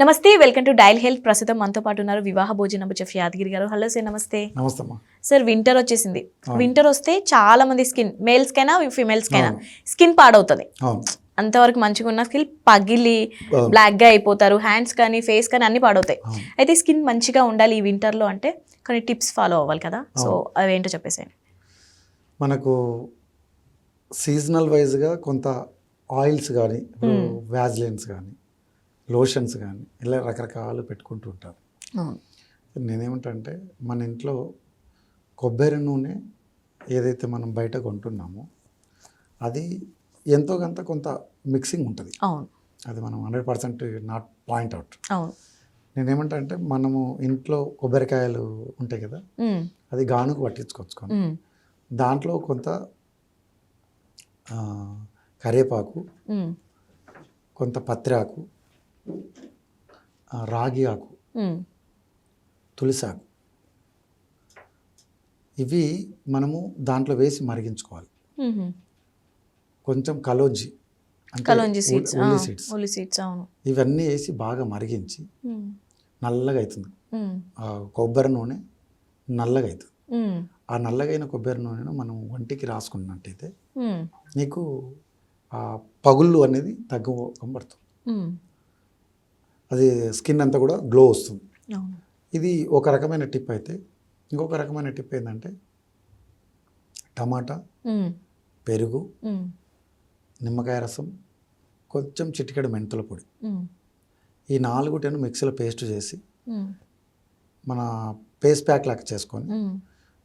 నమస్తే welcome to dial health. ప్రస్తుతం మనతో పాటు ఉన్నారు వివాహ భోజనం చెఫ్ యాదగిరి గారు. హలో సార్ నమస్తే. నమస్తే సార్ వింటర్ వచ్చేసింది. వింటర్ వస్తే చాలా మంది స్కిన్ మేల్స్ కైనా ఫిమేల్స్ కైనా. స్కిన్ పాడవుతుంది. అంతవరకు మంచిగా ఉన్న స్కిన్ పగిలి అవును. బ్లాక్గా అయిపోతారు. హ్యాండ్స్ కానీ ఫేస్ కానీ అన్ని పాడవుతాయి. అయితే స్కిన్ మంచిగా ఉండాలి ఈ winter లో అంటే కొన్ని టిప్స్ ఫాలో అవ్వాలి కదా. సో అవేంటో చెప్పేసాను మనకు సీజనల్ వైజ్గా కొంత ఆయిల్స్ కానీ వ్యాజ్లైన్స్ కానీ లోషన్స్ కానీ ఇలా రకరకాలు పెట్టుకుంటూ ఉంటారు. నేనేమంటా అంటే మన ఇంట్లో కొబ్బరి నూనె ఏదైతే మనం బయట కొంటున్నామో అది ఎంతో కొంత కొంత మిక్సింగ్ ఉంటుంది. అది మనం hundred percent not point out. నేనేమంటా అంటే మనము ఇంట్లో కొబ్బరికాయలు ఉంటాయి కదా అది గానుకు పట్టించుకొచ్చుకొని ఉమ్, దాంట్లో కొంత కరివేపాకు కొంత పత్రాకు రాగి ఆకు తులసాకు ఇవి మనము దాంట్లో వేసి మరిగించుకోవాలి. కొంచెం కలోంజి అంటే కలోంజి ఉల్- సీడ్స్ ఉల్లి సీడ్స్. ఉల్లి సీడ్స్ అవును. ఇవన్నీ వేసి బాగా మరిగించి నల్లగా అవుతుంది కొబ్బరి నూనె నల్లగా అవుతుంది ఆ నల్లగైన కొబ్బరి నూనెను మనం ఒంటికి రాసుకున్నట్టయితే నీకు ఆ పగుళ్ళు అనేది తగ్గబడుతుంది. ఉమ్. అది స్కిన్ అంతా కూడా గ్లో వస్తుంది. ఇది ఒక రకమైన టిప్ అయితే ఇంకొక రకమైన టిప్ ఏంటంటే టమాటా పెరుగు నిమ్మకాయ రసం కొంచెం చిటికెడు మెంతుల పొడి. ఈ నాలుగుటను మిక్సీలో పేస్ట్ చేసి మన పేస్ట్ ప్యాక్ లాగా చేసుకొని.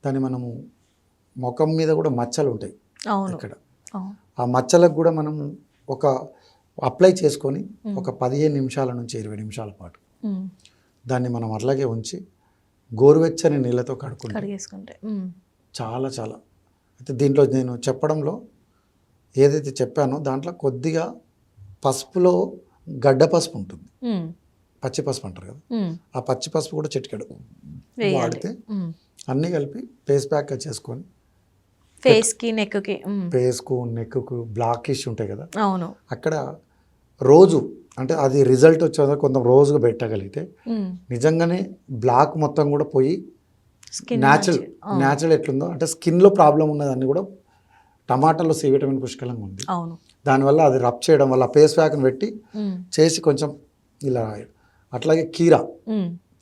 దాన్ని మనము ముఖం మీద కూడా మచ్చలు ఉంటాయి ఇక్కడ. ఆ మచ్చలకు కూడా మనం ఒక అప్లై చేసుకొని ఒక పదిహేను నిమిషాల నుంచి ఇరవై నిమిషాల పాటు దాన్ని మనం అట్లాగే ఉంచి గోరువెచ్చని నీళ్ళతో కడుక్కుంటే చాలా చాలా. అయితే దీంట్లో నేను చెప్పడంలో ఏదైతే చెప్పానో దాంట్లో కొద్దిగా పసుపులో గడ్డ పసుపు ఉంటుంది. పచ్చి పసుపు అంటారు కదా. ఆ పచ్చి పసుపు కూడా చిటికెడు వాడితే. అన్నీ కలిపి ఫేస్ ప్యాక్ చేసుకొని ఫేస్కి నెక్కి ఉమ్, ఫేస్కు నెక్కు బ్లాకిష్ ఉంటాయి కదా. అవును. అక్కడ రోజు అంటే అది రిజల్ట్ వచ్చేదా కొంత రోజుగా పెట్టగలిగితే నిజంగానే బ్లాక్ మొత్తం కూడా పోయి న్యాచురల్. న్యాచురల్ ఎట్లుందో అంటే స్కిన్లో ప్రాబ్లం ఉన్నదాన్ని కూడా టమాటాలో సి విటమిన్ పుష్కలంగా ఉంది. దానివల్ల అది రబ్ చేయడం వల్ల ఫేస్ ప్యాక్ని పెట్టి చేసి కొంచెం ఇలా అట్లాగే కీర.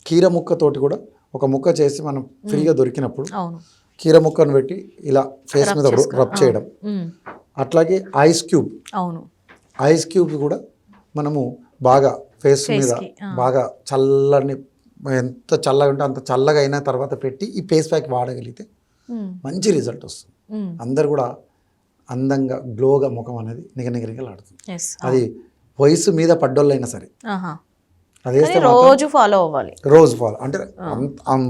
కీర ముక్కతోటి కూడా ఒక ముక్క చేసి మనం ఫ్రీగా దొరికినప్పుడు కీర ముక్కను పెట్టి ఇలా ఫేస్ మీద రబ్ చేయడం. అట్లాగే ఐస్ క్యూబ్. అవును. ఐస్ క్యూబ్ కూడా మనము బాగా ఫేస్ మీద. బాగా చల్లని ఎంత చల్లగా ఉంటే అంత చల్లగా అయిన తర్వాత పెట్టి ఈ ఫేస్ ప్యాక్ వాడగలిగితే మంచి రిజల్ట్ వస్తుంది. అందరు కూడా అందంగా గ్లోగా ముఖం అనేది నిగనిగనిగలాడుతుంది అది వయసు మీద పడ్డోళ్ళైనా సరే. అది రోజు ఫాలో అవ్వాలి. రోజు ఫాలో అంటే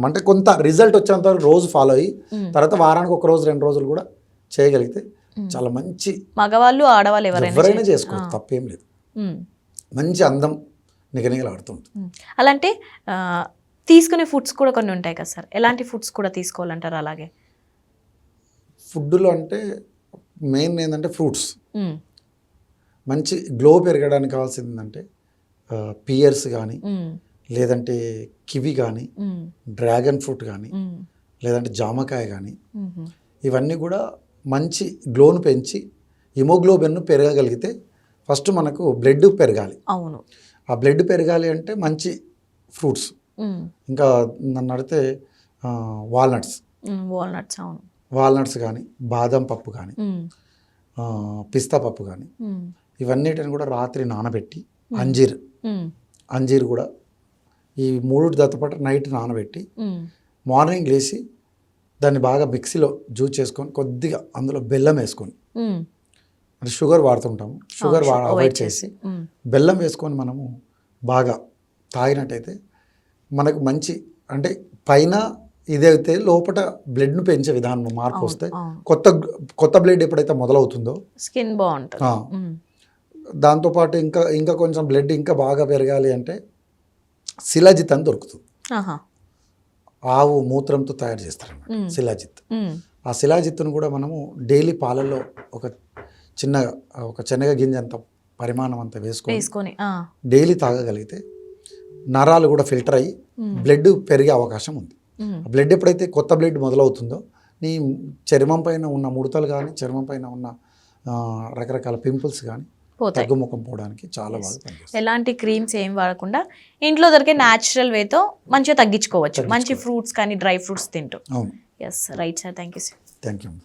అంటే కొంత రిజల్ట్ వచ్చేంత వరకు రోజు ఫాలో అయ్యి. తర్వాత వారానికి ఒక రోజు రెండు రోజులు కూడా చేయగలిగితే. చాలా మంచి మగవాళ్ళు ఆడవాళ్ళు ఎవరైనా. చేసుకోవచ్చు తప్పేం లేదు. మంచి అందం నిగనిగలాడుతుంది ఉమ్. అలా అంటే ఆ, తీసుకునే ఫుడ్స్ కూడా కొన్ని ఉంటాయి కదా సార్? ఎలాంటి ఫుడ్స్ కూడా తీసుకోవాలంటారు అలాగే? ఫుడ్లో అంటే మెయిన్ ఏంటంటే ఫ్రూట్స్. మంచి గ్లో పెరగడానికి కావాల్సింది ఏంటంటే పియర్స్ కానీ లేదంటే కివి కానీ డ్రాగన్ ఫ్రూట్ కానీ లేదంటే జామకాయ కానీ ఇవన్నీ కూడా మంచి గ్లోను పెంచి హిమోగ్లోబిన్ను పెరగగలిగితే ఫస్ట్ మనకు బ్లడ్ పెరగాలి. అవును. ఆ బ్లడ్ పెరగాలి అంటే మంచి ఫ్రూట్స్. ఇంకా నన్ను అడిగితే వాల్నట్స్. వాల్నట్స్ అవును. వాల్నట్స్ కానీ బాదం పప్పు కానీ పిస్తా పప్పు కానీ ఇవన్నిటిని కూడా రాత్రి నానబెట్టి అంజీర్. అంజీర్ కూడా ఈ మూడు పాటు నైట్ నానబెట్టి మార్నింగ్ లేచి దాన్ని బాగా మిక్సీలో జ్యూస్ చేసుకొని కొద్దిగా అందులో బెల్లం వేసుకొని. అంటే షుగర్ వాడుతుంటాము షుగర్ అవాయిడ్ చేసి బెల్లం వేసుకొని మనము బాగా తాగినట్టయితే మనకు మంచి అంటే పైన ఇదైతే లోపల బ్లడ్ను పెంచే విధానం మార్పు వస్తే. కొత్త కొత్త బ్లడ్ ఎప్పుడైతే మొదలవుతుందో స్కిన్ బాగుంటుంది. దాంతోపాటు ఇంకా ఇంకా కొంచెం బ్లడ్ ఇంకా బాగా పెరగాలి అంటే శిలాజిత్ అని దొరుకుతుంది. ఆవు మూత్రంతో తయారు చేస్తారన్నమాట మ్మ్. శిలాజిత్ ఆ శిలాజిత్తును కూడా మనము డైలీ పాలల్లో ఒక చిన్న ఒక శనగ గింజ అంత పరిమాణం అంత వేసుకొని డైలీ తాగగలిగితే నరాలు కూడా ఫిల్టర్ అయ్యి బ్లడ్ పెరిగే అవకాశం ఉంది. బ్లడ్ ఎప్పుడైతే కొత్త బ్లడ్ మొదలవుతుందో నీ చర్మం పైన ఉన్న ముడతలు కానీ చర్మం పైన ఉన్న రకరకాల పింపుల్స్ కానీ తగ్గుముఖం పోవడానికి చాలా బాగా ఎలాంటి క్రీమ్స్ ఏం వాడకుండా ఇంట్లో దొరికే న్యాచురల్ వేతో మంచిగా తగ్గించుకోవచ్చు. మంచి ఫ్రూట్స్ కానీ డ్రై ఫ్రూట్స్ తింటూ. Yes right sir thank you sir thank you